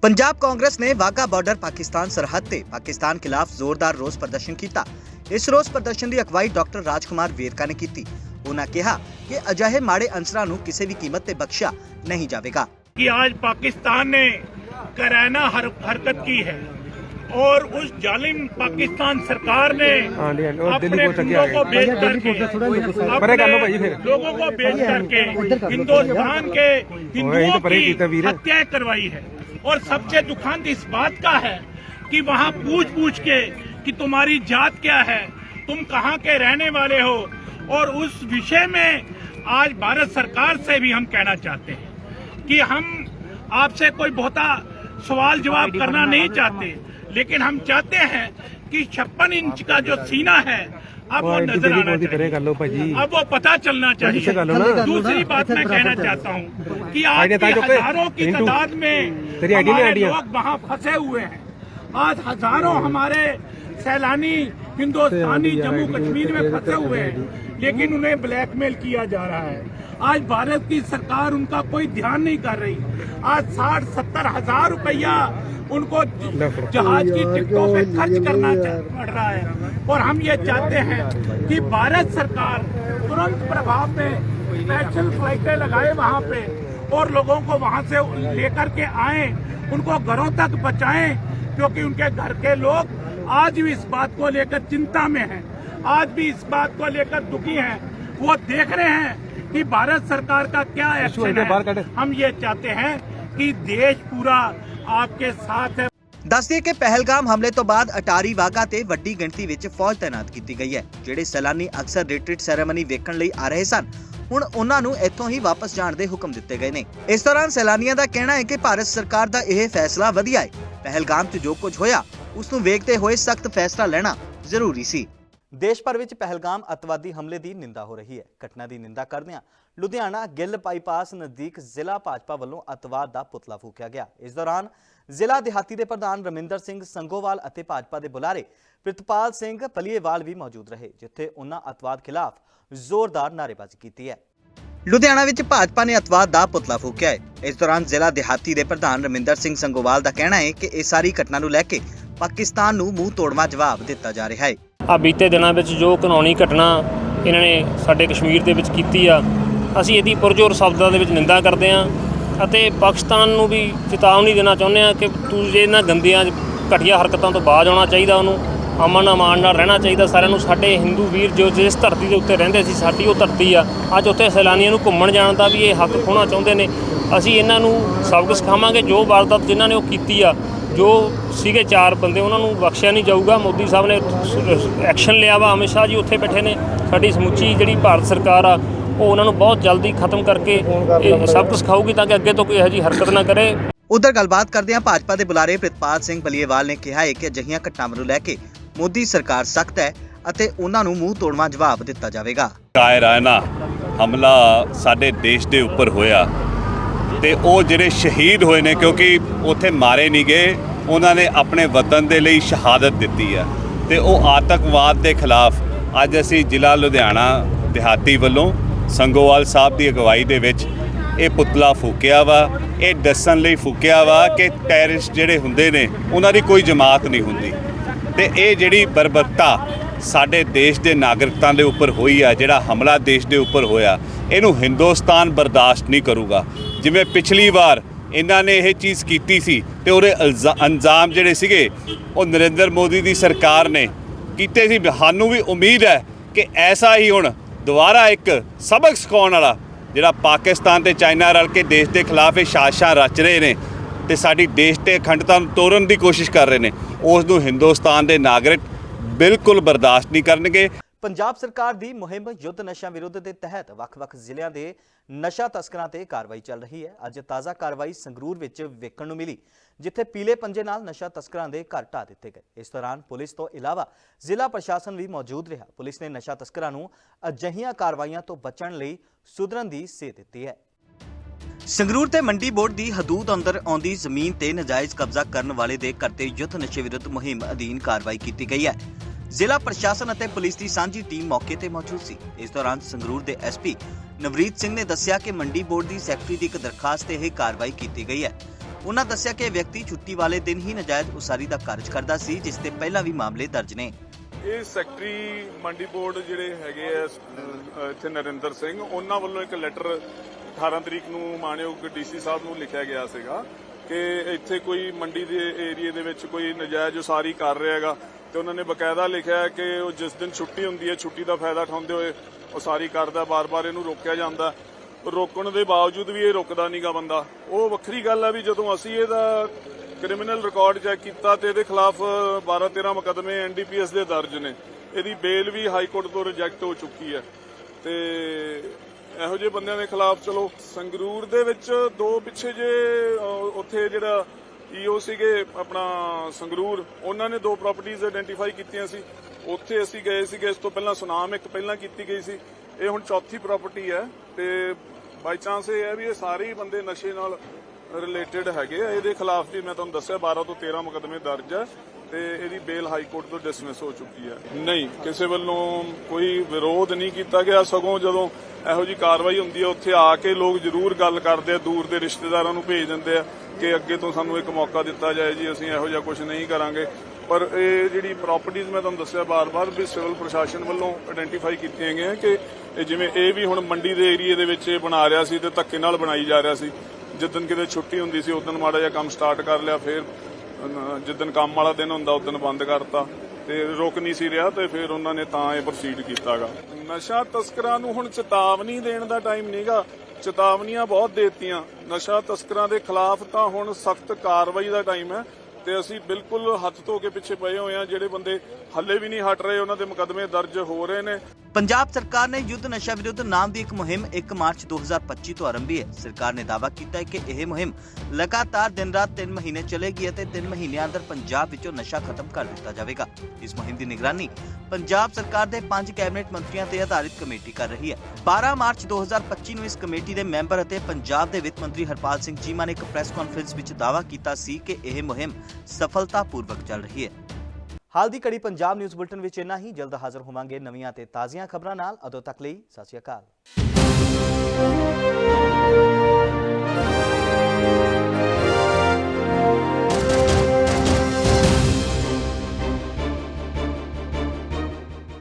ਪੰਜਾਬ ਕਾਂਗਰਸ ਨੇ ਵਾਗਾ ਬਾਰਡਰ ਪਾਕਿਸਤਾਨ ਸਰਹੱਦ ਤੇ ਪਾਕਿਸਤਾਨ ਖਿਲਾਫ ਜ਼ੋਰਦਾਰ ਰੋਸ ਪ੍ਰਦਰਸ਼ਨ ਕੀਤਾ ਇਸ ਰੋਸ ਪ੍ਰਦਰਸ਼ਨ ਦੀ ਅਗਵਾਈ ਡਾਕਟਰ ਰਾਜਕੁਮਾਰ ਵੇਰਕਾ ਨੇ ਕੀਤੀ ਉਹਨਾਂ ਕਿਹਾ ਕਿ ਅਜਿਹੇ ਮਾੜੇ ਅੰਸਰਾਂ ਨੂੰ ਕਿਸੇ ਵੀ ਕੀਮਤ ਤੇ ਬਖਸ਼ਿਆ ਨਹੀਂ ਜਾਵੇਗਾ कि आज पाकिस्तान ने करैना हर, हरकत की है और उस जालिम पाकिस्तान सरकार ने अपने गुंडों को बेच करके अपने लोगों को बेच करके हिंदुस्तान के हिंदुओं की हत्याएँ करवाई है। और सबसे दुखांत इस बात का है कि वहाँ पूछ पूछ के कि तुम्हारी जात क्या है तुम कहाँ के रहने वाले हो और उस विषय में आज भारत सरकार से भी हम कहना चाहते हैं कि हम आपसे कोई बहुता सवाल जवाब करना नहीं चाहते। लेकिन हम चाहते हैं कि छप्पन इंच का जो सीना है अब वो नज़र आना चाहिए। अब वो पता चलना चाहिए। दूसरी बात मैं कहना चाहता हूँ कि आज हज़ारों की तादाद में हमारे लोग वहाँ फंसे हुए हैं। आज हज़ारों हमारे सैलानी हिंदुस्तानी जम्मू कश्मीर में फंसे हुए हैं लेकिन उन्हें ब्लैकमेल किया जा रहा है। आज भारत की सरकार उनका कोई ध्यान नहीं कर रही। आज साठ सत्तर हज़ार रुपया उनको जहाज़ की टिकटों पे खर्च करना पड़ रहा है। और हम ये चाहते हैं कि भारत सरकार तुरंत प्रभाव में स्पेशल फ्लाइटें लगाए वहाँ पे और लोगों को वहाँ से लेकर के आए उनको घरों तक पहुंचाएँ क्योंकि उनके घर के लोग आज भी इस बात को लेकर चिंता में हैं आज भी इस बात को लेकर दुखी हैं वो देख रहे हैं कि भारत सरकार का क्या एक्शन है हम ये चाहते हैं कि देश पूरा आपके साथ है ਦੱਸ ਦਈਏ ਕਿ ਪਹਿਲਗਾਮ ਹਮਲੇ ਤੋਂ ਬਾਅਦ ਅਟਾਰੀ ਵਾਗਾ ਤੇ ਵੱਡੀ ਗਿਣਤੀ ਵਿੱਚ ਫੌਜ ਤਾਇਨਾਤ ਕੀਤੀ ਗਈ ਹੈ ਜਿਹੜੇ ਸੈਲਾਨੀ ਅਕਸਰ ਰਿਟਰੀਟ ਸੈਰੇਮਨੀ ਵੇਖਣ ਲਈ ਆ ਰਹੇ ਸਨ ਹੁਣ ਉਹਨਾਂ ਨੂੰ ਇੱਥੋਂ ਹੀ ਵਾਪਸ ਜਾਣ ਦੇ ਹੁਕਮ ਦਿੱਤੇ ਗਏ ਨੇ ਇਸ ਦੌਰਾਨ ਸੈਲਾਨੀਆਂ ਦਾ ਕਹਿਣਾ ਹੈ ਕਿ ਭਾਰਤ ਸਰਕਾਰ ਦਾ ਇਹ ਫੈਸਲਾ ਵਧੀਆ ਹੈ ਪਹਿਲਗਾਮ 'ਚ ਜੋ ਕੁਝ ਹੋਇਆ ਉਸ ਨੂੰ ਵੇਖਦੇ ਹੋਏ ਸਖਤ ਫੈਸਲਾ ਲੈਣਾ ਜ਼ਰੂਰੀ ਸੀ। ਦੇਸ਼ ਭਰ ਵਿੱਚ ਪਹਿਲਗਾਮ ਅਤਵਾਦੀ ਹਮਲੇ ਦੀ ਨਿੰਦਾ ਹੋ ਰਹੀ ਹੈ। ਘਟਨਾ ਦੀ ਨਿੰਦਾ ਕਰਦਿਆਂ ਲੁਧਿਆਣਾ ਗਿੱਲ ਬਾਈਪਾਸ ਨਜ਼ਦੀਕ ਜ਼ਿਲ੍ਹਾ ਭਾਜਪਾ ਵੱਲੋਂ ਅਤਵਾਦ ਦਾ ਪੁਤਲਾ ਫੂਕਿਆ ਗਿਆ। ਇਸ ਦੌਰਾਨ ਜ਼ਿਲ੍ਹਾ ਦਿਹਾਤੀ ਦੇ ਪ੍ਰਧਾਨ ਰਮਿੰਦਰ ਸਿੰਘ ਸੰਗੋਵਾਲ ਅਤੇ ਭਾਜਪਾ ਦੇ ਬੁਲਾਰੇ ਪ੍ਰਿਤਪਾਲ ਸਿੰਘ ਪਲੀਏਵਾਲ ਵੀ ਮੌਜੂਦ ਰਹੇ ਜਿੱਥੇ ਉਹਨਾਂ ਅਤਵਾਦ ਖਿਲਾਫ ਜ਼ੋਰਦਾਰ ਨਾਅਰੇਬਾਜ਼ੀ ਕੀਤੀ ਹੈ। ਲੁਧਿਆਣਾ ਵਿੱਚ ਭਾਜਪਾ ਨੇ ਅਤਵਾਦ ਦਾ ਪੁਤਲਾ ਫੂਕਿਆ ਹੈ। ਇਸ ਦੌਰਾਨ ਜ਼ਿਲ੍ਹਾ ਦਿਹਾਤੀ ਦੇ ਪ੍ਰਧਾਨ ਰਮਿੰਦਰ ਸਿੰਘ ਸੰਗੋਵਾਲ ਦਾ ਕਹਿਣਾ ਹੈ ਕਿ ਇਹ ਸਾਰੀ ਘਟਨਾ ਨੂੰ ਲੈ ਕੇ ਪਾਕਿਸਤਾਨ ਨੂੰ ਮੂੰਹ ਤੋੜਵਾ ਜਵਾਬ ਦਿੱਤਾ ਜਾ ਰਿਹਾ ਹੈ। ਆ ਬੀਤੇ ਦਿਨਾਂ ਵਿੱਚ ਜੋ ਕਾਨੂੰਨੀ ਘਟਨਾ ਇਹਨਾਂ ਨੇ ਸਾਡੇ ਕਸ਼ਮੀਰ ਦੇ ਵਿੱਚ ਕੀਤੀ ਆ, ਅਸੀਂ ਇਹਦੀ ਪੁਰਜੋਰ ਸ਼ਬਦਾਂ ਦੇ ਵਿੱਚ ਨਿੰਦਾ ਕਰਦੇ ਹਾਂ ਅਤੇ ਪਾਕਿਸਤਾਨ ਨੂੰ ਵੀ ਚੇਤਾਵਨੀ ਦੇਣਾ ਚਾਹੁੰਦੇ ਹਾਂ ਕਿ ਤੂੰ ਜੇ ਇਹਨਾਂ ਗੰਦੀਆਂ ਘਟੀਆ ਹਰਕਤਾਂ ਤੋਂ ਬਾਜ਼ ਆਉਣਾ ਚਾਹੀਦਾ, ਉਹਨੂੰ ਅਮਨ ਅਮਾਨ ਨਾਲ ਰਹਿਣਾ ਚਾਹੀਦਾ, ਸਾਰਿਆਂ ਨੂੰ ਸਾਡੇ ਹਿੰਦੂ ਵੀਰ ਜੋ ਜਿਸ ਧਰਤੀ ਦੇ ਉੱਤੇ ਰਹਿੰਦੇ ਸੀ, ਸਾਡੀ ਉਹ ਧਰਤੀ ਆ। ਅੱਜ ਉੱਥੇ ਸੈਲਾਨੀਆਂ ਨੂੰ ਘੁੰਮਣ ਜਾਣ ਦਾ ਵੀ ਇਹ ਹੱਕ ਖੋਣਾ ਚਾਹੁੰਦੇ ਨੇ। ਅਸੀਂ ਇਹਨਾਂ ਨੂੰ ਸਬਕ ਸਿਖਾਵਾਂਗੇ, ਜੋ ਵਾਰਦਾਤ ਜਿਨ੍ਹਾਂ ਨੇ ਉਹ ਕੀਤੀ ਆ ਜੋ ਸੀਗੇ ਚਾਰ ਬੰਦੇ ਉਹਨਾਂ ਨੂੰ ਬਖਸ਼ਿਆ ਨਹੀਂ ਜਾਊਗਾ। ਮੋਦੀ ਸਾਹਿਬ ਨੇ ਐਕਸ਼ਨ ਲਿਆ ਵਾ ਅਮਿਤ ਸ਼ਾਹ ਜੀ ਉੱਥੇ ਬੈਠੇ ਨੇ। ਸਾਡੀ ਸਮੁੱਚੀ ਜਿਹੜੀ ਭਾਰਤ ਸਰਕਾਰ ਆ ਉਹ ਉਹਨਾਂ ਨੂੰ ਬਹੁਤ ਜਲਦੀ ਖਤਮ ਕਰਕੇ ਇਹ ਸਬਕ ਸਿਖਾਊਗੀ ਤਾਂ ਕਿ ਅੱਗੇ ਤੋਂ ਕੋਈ ਇਹੋ ਜਿਹੀ ਹਰਕਤ ਨਾ ਕਰੇ। ਉਧਰ ਗੱਲਬਾਤ ਕਰਦਿਆਂ ਭਾਜਪਾ ਦੇ ਬੁਲਾਰੇ ਪ੍ਰਿਤਪਾਲ ਸਿੰਘ ਬਲੀਏਵਾਲ ਨੇ ਕਿਹਾ ਹੈ ਕਿ ਅਜਿਹੀਆਂ ਘਟਨਾਵਾਂ ਨੂੰ ਲੈ ਕੇ ਮੋਦੀ ਸਰਕਾਰ ਸਖਤ ਹੈ ਅਤੇ ਉਹਨਾਂ ਨੂੰ ਮੂੰਹ ਤੋੜਵਾ ਜਵਾਬ ਦਿੱਤਾ ਜਾਵੇਗਾ। ਕਾਇਰਾਨਾ ਹਮਲਾ ਸਾਡੇ ਦੇਸ਼ ਦੇ ਉੱਪਰ ਹੋਇਆ। ਤੇ ਉਹ ਜਿਹੜੇ ਸ਼ਹੀਦ ਹੋਏ ਨੇ, ਕਿਉਂਕਿ ਉੱਥੇ ਮਾਰੇ ਨਹੀਂ ਗਏ, ਉਹਨਾਂ ਨੇ ਆਪਣੇ ਵਤਨ ਦੇ ਲਈ ਸ਼ਹਾਦਤ ਦਿੱਤੀ ਆ। ਤੇ ਉਹ ਆਤੰਕਵਾਦ ਦੇ ਖਿਲਾਫ ਅੱਜ ਅਸੀਂ ਜ਼ਿਲ੍ਹਾ ਲੁਧਿਆਣਾ ਦਿਹਾਤੀ ਵੱਲੋਂ ਸੰਗੋਵਾਲ ਸਾਹਿਬ ਦੀ ਅਗਵਾਈ ਦੇ ਵਿੱਚ ਇਹ ਪੁਤਲਾ ਫੂਕਿਆ ਵਾ। ਇਹ ਦੱਸਣ ਲਈ ਫੂਕਿਆ ਵਾ ਕਿ ਟੈਰਰਿਸਟ ਜਿਹੜੇ ਹੁੰਦੇ ਨੇ, ਉਹਨਾਂ ਦੀ ਕੋਈ ਜਮਾਤ ਨਹੀਂ ਹੁੰਦੀ। ਤੇ ਇਹ ਜਿਹੜੀ ਬਰਬਰਤਾ ਸਾਡੇ ਦੇਸ਼ ਦੇ ਨਾਗਰਿਕਤਾ ਦੇ ਉੱਪਰ ਹੋਈ ਆ, ਜਿਹੜਾ ਹਮਲਾ ਦੇਸ਼ ਦੇ ਉੱਪਰ ਹੋਇਆ, ਇਹਨੂੰ ਹਿੰਦੁਸਤਾਨ ਬਰਦਾਸ਼ਤ ਨਹੀਂ ਕਰੂਗਾ। ਜਿਵੇਂ ਪਿਛਲੀ ਵਾਰ ਇਹਨਾਂ ਨੇ ਇਹ ਚੀਜ਼ ਕੀਤੀ ਸੀ ਤੇ ਉਹਦੇ ਇਲਜ਼ਾ- ਅੰਜਾਮ ਜਿਹੜੇ ਸੀਗੇ, ਉਹ ਨਰਿੰਦਰ ਮੋਦੀ ਦੀ ਸਰਕਾਰ ਨੇ ਕੀਤੇ ਸੀ। ਸਾਨੂੰ ਵੀ ਉਮੀਦ ਹੈ ਕਿ ਐਸਾ ਹੀ ਹੁਣ ਦੁਬਾਰਾ ਇੱਕ ਸਬਕ ਸਿਖਾਉਣ ਵਾਲਾ, ਜਿਹੜਾ ਪਾਕਿਸਤਾਨ ਤੇ ਚਾਈਨਾ ਰਲ ਕੇ ਦੇਸ਼ ਦੇ ਖਿਲਾਫ ਇਹ ਸਾਜ਼ਿਸ਼ਾਂ ਰਚ ਰਹੇ ਨੇ ਤੇ ਸਾਡੀ ਦੇਸ਼ ਤੇ ਅਖੰਡਤਾ ਨੂੰ ਤੋੜਨ ਦੀ ਕੋਸ਼ਿਸ਼ ਕਰ ਰਹੇ ਨੇ, ਉਸ ਨੂੰ ਹਿੰਦੁਸਤਾਨ ਦੇ ਨਾਗਰਿਕ ਬਿਲਕੁਲ ਬਰਦਾਸ਼ਤ ਨਹੀਂ ਕਰਨਗੇ। ਪੰਜਾਬ ਸਰਕਾਰ ਦੀ ਮੁਹਿੰਮ ਯੁੱਧ ਨਸ਼ਾ ਵਿਰੁੱਧ ਦੇ ਤਹਿਤ ਵੱਖ-ਵੱਖ ਜ਼ਿਲ੍ਹਿਆਂ ਦੇ ਨਸ਼ਾ ਤਸਕਰਾਂ ਤੇ ਕਾਰਵਾਈ ਚੱਲ ਰਹੀ ਹੈ। ਅੱਜ ਤਾਜ਼ਾ ਕਾਰਵਾਈ ਸੰਗਰੂਰ ਵਿੱਚ ਵੇਖਣ ਨੂੰ ਮਿਲੀ, ਜਿੱਥੇ ਪੀਲੇ ਪੰਜੇ ਨਾਲ ਨਸ਼ਾ ਤਸਕਰਾਂ ਦੇ ਘਰ ਢਾਹ ਦਿੱਤੇ ਗਏ। ਇਸ ਦੌਰਾਨ ਪੁਲਿਸ ਤੋਂ ਇਲਾਵਾ ਜ਼ਿਲ੍ਹਾ ਪ੍ਰਸ਼ਾਸਨ ਵੀ ਮੌਜੂਦ ਰਿਹਾ। ਪੁਲਿਸ ਨੇ ਨਸ਼ਾ ਤਸਕਰਾਂ ਨੂੰ ਅਜਿਹੀਆਂ ਕਾਰਵਾਈਆਂ ਤੋਂ ਬਚਣ ਲਈ ਸੁਧਰਨ ਦੀ ਸੇਧ ਦਿੱਤੀ ਹੈ। ਸੰਗਰੂਰ ਤੇ ਮੰਡੀ ਬੋਰਡ ਦੀ ਹਦੂਦ ਅੰਦਰ ਆਉਂਦੀ ਜ਼ਮੀਨ ਤੇ ਨਜਾਇਜ਼ ਕਬਜ਼ਾ ਕਰਨ ਵਾਲੇ ਦੇ ਘਰ ਤੇ ਯੁੱਧ ਨਸ਼ੇ ਵਿਰੁੱਧ ਮੁਹਿੰਮ ਅਧੀਨ ਕਾਰਵਾਈ ਕੀਤੀ ਗਈ ਹੈ। ਜ਼ਿਲ੍ਹਾ ਪ੍ਰਸ਼ਾਸਨ ਅਤੇ ਪੁਲਿਸ ਦੀ ਸਾਂਝੀ ਟੀਮ ਮੌਕੇ ਤੇ ਮੌਜੂਦ ਸੀ। ਇਸ ਦੌਰਾਨ ਸੰਗਰੂਰ ਦੇ ਐਸਪੀ ਨਵਰੀਤ ਸਿੰਘ ਨੇ ਦੱਸਿਆ ਕਿ ਮੰਡੀ ਬੋਰਡ ਦੀ ਸੈਕਟਰੀ ਦੀ ਇੱਕ ਦਰਖਾਸਤ ਤੇ ਇਹ ਕਾਰਵਾਈ ਕੀਤੀ ਗਈ ਹੈ। ਉਹਨਾਂ ਦੱਸਿਆ ਕਿ ਇਹ ਵਿਅਕਤੀ ਛੁੱਟੀ ਵਾਲੇ ਦਿਨ ਹੀ ਨਜਾਇਜ਼ ਉਸਾਰੀ ਦਾ ਕਾਰਜ ਕਰਦਾ ਸੀ, ਜਿਸ ਤੇ ਪਹਿਲਾਂ ਵੀ ਮਾਮਲੇ ਦਰਜ ਨੇ। ਇਹ ਸੈਕਟਰੀ ਮੰਡੀ ਬੋਰਡ ਜਿਹੜੇ ਹੈਗੇ ਆ ਇੱਥੇ ਨਰਿੰਦਰ ਸਿੰਘ, ਉਹਨਾਂ ਵੱਲੋਂ ਇੱਕ ਲੈਟਰ 18 ਤਰੀਕ ਨੂੰ ਮਾਨਯੋਗ ਡੀਸੀ ਸਾਹਿਬ ਨੂੰ ਲਿਖਿਆ ਗਿਆ ਸੀਗਾ ਕਿ ਇੱਥੇ ਕੋਈ ਮੰਡੀ ਦੇ ਏਰੀਏ ਦੇ ਵਿੱਚ ਕੋਈ ਨਜਾਇਜ਼ ਉਸਾਰੀ ਕਰ ਰਿਹਾ ਹੈਗਾ। ਤੇ ਉਹਨਾਂ ਨੇ ਬਕਾਇਦਾ ਲਿਖਿਆ ਕਿ ਉਹ ਜਿਸ ਦਿਨ ਛੁੱਟੀ ਹੁੰਦੀ ਹੈ, ਛੁੱਟੀ ਦਾ ਫਾਇਦਾ ਉਠਾਉਂਦੇ ਹੋਏ ਉਸਾਰੀ ਕਰਦਾ, ਬਾਰ-ਬਾਰ ਇਹਨੂੰ ਰੋਕਿਆ ਜਾਂਦਾ। ਰੋਕਣ ਦੇ ਬਾਵਜੂਦ ਵੀ ਇਹ ਰੁਕਦਾ ਨਹੀਂਗਾ ਬੰਦਾ। ਉਹ ਵੱਖਰੀ ਗੱਲ ਹੈ ਵੀ ਜਦੋਂ ਅਸੀਂ ਇਹਦਾ ਕ੍ਰਿਮੀਨਲ ਰਿਕਾਰਡ ਚੈੱਕ ਕੀਤਾ ਤੇ ਇਹਦੇ ਖਿਲਾਫ 12 13 ਮੁਕਦਮੇ ਐਨਡੀਪੀਐਸ ਦੇ ਦਰਜ ਨੇ। ਇਹਦੀ ਬੇਲ ਵੀ ਹਾਈ ਕੋਰਟ ਤੋਂ ਰਿਜੈਕਟ ਹੋ ਚੁੱਕੀ ਹੈ। ਤੇ ਇਹੋ ਜਿਹੇ ਬੰਦਿਆਂ ਦੇ ਖਿਲਾਫ ਚਲੋ, ਸੰਗਰੂਰ ਦੇ ਵਿੱਚ ਦੋ ਪਿੱਛੇ ਜੇ ਉੱਥੇ ਜਿਹੜਾ ਈਓ ਸੀਗੇ ਆਪਣਾ ਸੰਗਰੂਰ। ਉਹਨਾਂ ਨੇ ਦੋ ਪ੍ਰਾਪਰਟੀਆਂ ਆਇਡੈਂਟੀਫਾਈ ਕੀਤੀਆਂ ਸੀ। ਉੱਥੇ ਅਸੀਂ ਗਏ ਸੀਗੇ, ਇਸ ਤੋਂ ਪਹਿਲਾਂ ਸੁਨਾਮ ਇੱਕ ਪਹਿਲਾਂ ਕੀਤੀ ਗਈ ਸੀ। ਇਹ ਹੁਣ ਚੌਥੀ ਪ੍ਰਾਪਰਟੀ ਹੈ ਤੇ ਬਾਈ ਚਾਂਸ ਇਹ ਹੈ ਵੀ ਇਹ ਸਾਰੇ ਹੀ ਬੰਦੇ ਨਸ਼ੇ ਨਾਲ ਰਿਲੇਟਡ ਹੈਗੇ ਆ। ਇਹਦੇ ਖਿਲਾਫ ਵੀ ਮੈਂ ਤੁਹਾਨੂੰ ਦੱਸਿਆ 12 ਤੋਂ 13 ਮੁਕਦਮੇ ਦਰਜ ਹੈ ਤੇ ਇਹਦੀ ਬੇਲ ਹਾਈ ਕੋਰਟ ਤੋਂ ਡਿਸਮਿਸ ਹੋ ਚੁੱਕੀ ਹੈ। ਨਹੀਂ, ਕਿਸੇ ਵੱਲੋਂ ਕੋਈ ਵਿਰੋਧ ਨਹੀਂ ਕੀਤਾ ਗਿਆ। ਸਗੋਂ ਜਦੋਂ ਇਹੋ ਜੀ ਕਾਰਵਾਈ ਹੁੰਦੀ ਹੈ, ਉੱਥੇ ਆ ਕੇ ਲੋਕ ਜ਼ਰੂਰ ਗੱਲ ਕਰਦੇ ਆ, ਦੂਰ ਦੇ ਰਿਸ਼ਤੇਦਾਰਾਂ ਨੂੰ ਭੇਜ ਦਿੰਦੇ ਆ। ਕਿ ਅੱਗੇ ਤੋਂ ਸਾਨੂੰ ਇੱਕ ਮੌਕਾ ਦਿੱਤਾ ਜਾਏ ਜੀ ਅਸੀਂ ਇਹੋ ਜਿਹਾ ਕੁਝ ਨਹੀਂ ਕਰਾਂਗੇ। ਪਰ ਇਹ ਜਿਹੜੀ ਪ੍ਰਾਪਰਟੀਆਂ ਮੈਂ ਤੁਹਾਨੂੰ ਦੱਸਿਆ ਬਾਰ-ਬਾਰ ਵੀ ਸਿਵਲ ਪ੍ਰਸ਼ਾਸਨ ਵੱਲੋਂ ਆਇਡੈਂਟੀਫਾਈ ਕੀਤੀਆਂ ਗਈਆਂ ਕਿ ਜਿਵੇਂ ਇਹ ਵੀ ਹੁਣ ਮੰਡੀ ਦੇ ਏਰੀਏ ਦੇ ਵਿੱਚ ਬਣਾ ਰਿਹਾ ਸੀ ਤੇ ਧੱਕੇ ਨਾਲ ਬਣਾਈ ਜਾ ਰਿਹਾ ਸੀ। ਜਿੱਦਨ ਕਿਤੇ ਛੁੱਟੀ ਹੁੰਦੀ ਸੀ ਉਦੋਂ ਮਾੜਾ ਜਿਹਾ ਕੰਮ ਸਟਾਰਟ ਕਰ ਲਿਆ ਫਿਰ ਅਹ, ਜਿੱਦਨ ਕੰਮ ਵਾਲਾ ਦਿਨ ਹੁੰਦਾ ਉਦੋਂ ਬੰਦ ਕਰਤਾ ਤੇ ਰੁਕ ਨਹੀਂ ਸੀ ਰਿਹਾ ਤੇ ਫਿਰ ਉਹਨਾਂ ਨੇ ਤਾਂ ਇਹ ਪ੍ਰੋਸੀਡ ਕੀਤਾਗਾ। ਨਸ਼ਾ ਤਸਕਰਾਂ ਨੂੰ ਹੁਣ ਚੇਤਾਵਨੀ ਦੇਣ ਦਾ ਟਾਈਮ ਨਹੀਂਗਾ ਚੇਤਾਵਨੀਆਂ ਬਹੁਤ ਦੇਤੀਆਂ। ਨਸ਼ਾ ਤਸਕਰਾਂ ਦੇ ਖਿਲਾਫ ਤਾਂ ਹੁਣ ਸਖਤ ਕਾਰਵਾਈ ਦਾ ਟਾਈਮ ਹੈ ਤੇ ਅਸੀਂ ਬਿਲਕੁਲ ਹੱਥ ਧੋ ਕੇ ਪਿੱਛੇ ਪਏ ਹੋਏ ਆ ਜਿਹੜੇ ਬੰਦੇ ਹੱਲੇ ਵੀ ਨਹੀਂ ਹਟ ਰਹੇ, ਉਹਨਾਂ ਦੇ ਮੁਕੱਦਮੇ ਦਰਜ ਹੋ ਰਹੇ ਨੇ। ਪੰਜਾਬ ਸਰਕਾਰ ਨੇ ਯੁੱਧ ਨਸ਼ਾ ਵਿਰੁੱਧ ਨਾਮ ਦੀ ਇੱਕ ਮੁਹਿੰਮ 1 ਮਾਰਚ 2025 ਤੋਂ ਆਰੰਭੀ ਹੈ। ਸਰਕਾਰ ਨੇ ਦਾਅਵਾ ਕੀਤਾ ਹੈ ਕਿ ਇਹ ਮੁਹਿੰਮ ਲਗਾਤਾਰ ਦਿਨ-ਰਾਤ 3 ਮਹੀਨੇ ਚੱਲੇਗੀ ਅਤੇ 3 ਮਹੀਨਿਆਂ ਅੰਦਰ ਪੰਜਾਬ ਵਿੱਚੋਂ ਨਸ਼ਾ ਖਤਮ ਕਰ ਦਿੱਤਾ ਜਾਵੇਗਾ। ਇਸ ਮੁਹਿੰਮ ਦੀ ਨਿਗਰਾਨੀ ਪੰਜਾਬ ਸਰਕਾਰ ਦੇ ਪੰਜ ਕੈਬਨਿਟ ਮੰਤਰੀਆਂ ਤੇ ਆਧਾਰਿਤ ਕਮੇਟੀ ਕਰ ਰਹੀ ਹੈ। 12 ਮਾਰਚ 2025 ਨੂੰ ਇਸ ਕਮੇਟੀ ਦੇ ਮੈਂਬਰ ਅਤੇ ਪੰਜਾਬ ਦੇ ਵਿੱਤ ਮੰਤਰੀ ਹਰਪਾਲ ਸਿੰਘ ਚੀਮਾ ਨੇ ਇੱਕ ਪ੍ਰੈਸ ਕਾਨਫਰੰਸ ਵਿੱਚ ਦਾਅਵਾ ਕੀਤਾ ਸੀ ਕਿ ਇਹ ਮੁਹਿੰਮ ਸਫਲਤਾਪੂਰਵਕ ਚੱਲ ਰਹੀ ਹੈ। ਹਾਲ ਦੀ ਕੜੀ ਪੰਜਾਬ ਨਿਊਜ਼ ਬੁਲਟਨ ਵਿੱਚ ਇੰਨਾ ਹੀ। ਜਲਦ ਹਾਜ਼ਰ ਹੋਵਾਂਗੇ ਨਵੀਆਂ ਤੇ ਤਾਜ਼ੀਆਂ ਖਬਰਾਂ ਨਾਲ। ਅਦੋਂ ਤੱਕ ਲਈ ਸਤਿ ਸ਼੍ਰੀ ਅਕਾਲ।